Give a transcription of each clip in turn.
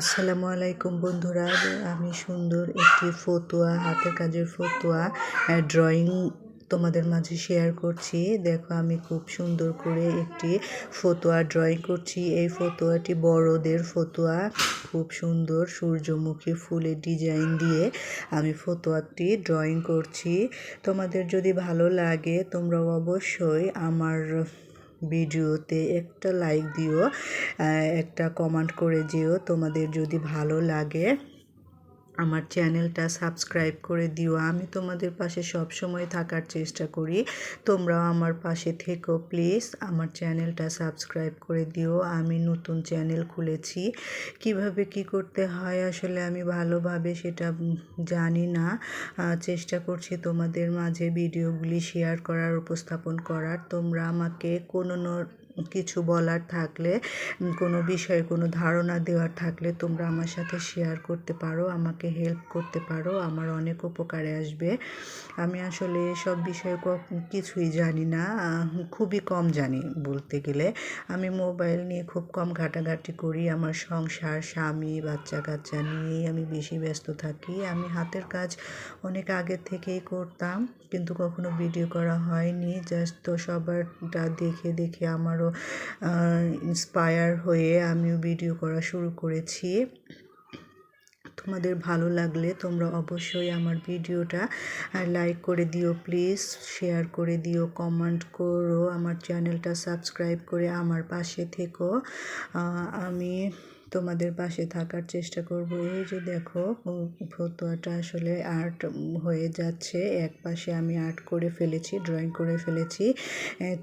আসসালামু আলাইকুম বন্ধুরা আমি সুন্দর একটি ফতুয়া, হাতের কাজের ফতুয়া ড্রয়িং তোমাদের মাঝে শেয়ার করছি। দেখো আমি খুব সুন্দর করে একটি ফতুয়া ড্রয়িং করছি। এই ফতুয়াটি বড়দের ফতুয়া, খুব সুন্দর সূর্যমুখী ফুলের ডিজাইন দিয়ে আমি ফতুয়াটি ড্রয়িং করছি। তোমাদের যদি ভালো লাগে তোমরা অবশ্যই আমার ভিডিওতে একটা লাইক দিও একটা কমেন্ট করে যেও তোমাদের যদি ভালো লাগে। আমার চ্যানেলটা সাবস্ক্রাইব করে দিও। আমি তোমাদের পাশে সব সময় থাকার চেষ্টা করি। তোমরাও আমার পাশে থেকো, প্লিজ। আমার চ্যানেলটা সাবস্ক্রাইব করে দিও। আমি নতুন চ্যানেল খুলেছি। কীভাবে কি করতে হয় আসলে আমি ভালোভাবে সেটা জানি না। চেষ্টা করছি তোমাদের মাঝে ভিডিওগুলি শেয়ার করার, উপস্থাপন করার। তোমরা আমাকে কোনো কিছু বলার থাকলে কোনো বিষয়ে কোনো ধারণা দেওয়ার থাকলে তোমরা আমার সাথে শেয়ার করতে পারো, আমাকে হেল্প করতে পারো, আমার অনেক উপকারে আসবে। আমি আসলে সব বিষয়ে কিছুই জানি না খুবই কম জানি বলতে গেলে। আমি মোবাইল নিয়ে খুব কম ঘাটাঘাটি করি, আমার সংসার, স্বামী বাচ্চা কাচ্চা নিয়েই আমি বেশি ব্যস্ত থাকি। আমি হাতের কাজ অনেক আগে থেকেই করতাম, কিন্তু কখনো ভিডিও করা হয়নি জাস্ট তো সবারটা দেখে দেখে আমারও ইন্সপায়ার হয়ে আমিও ভিডিও করা শুরু করেছি। তোমাদের ভালো লাগলে তোমরা অবশ্যই আমার ভিডিওটা লাইক করে দিও প্লিজ শেয়ার করে দিও কমেন্ট করো, আমার চ্যানেলটা সাবস্ক্রাইব করে আমার পাশে থেকো। আমি তোমাদের পাশে থাকার চেষ্টা করব। এই যে দেখো ফতোয়াটা আসলে আর্ট হয়ে যাচ্ছে। এক পাশে আমি আর্ট করে ফেলেছি ড্রয়িং করে ফেলেছি।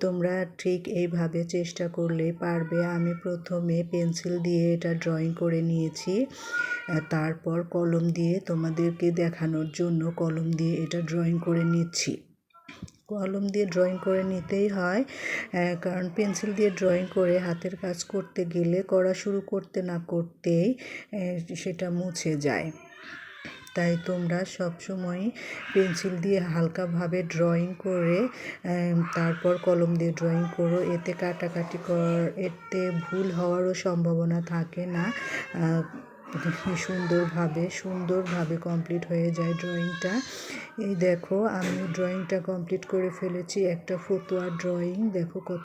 তোমরা ঠিক এইভাবে চেষ্টা করলেই পারবে। আমি প্রথমে পেন্সিল দিয়ে এটা ড্রয়িং করে নিয়েছি। তারপর কলম দিয়ে তোমাদেরকে দেখানোর জন্য কলম দিয়ে এটা ড্রয়িং করে নিচ্ছি। কলম দিয়ে ড্রয়িং করে নিতেই হয় কারণ পেন্সিল দিয়ে ড্রয়িং করে হাতের কাজ করতে গেলে, করা শুরু করতে না করতেই সেটা মুছে যায়। তাই তোমরা সবসময় পেন্সিল দিয়ে হালকাভাবে ড্রয়িং করে তারপর কলম দিয়ে ড্রয়িং করো। এতে কাটাকাটি কর, এতে ভুল হওয়ারও সম্ভাবনা থাকে না। সুন্দরভাবে সুন্দরভাবে কমপ্লিট হয়ে যায় ড্রয়িংটা এই দেখো, আমি ড্রয়িংটা কমপ্লিট করে ফেলেছি, একটা ফতুয়া ড্রয়িং দেখো কত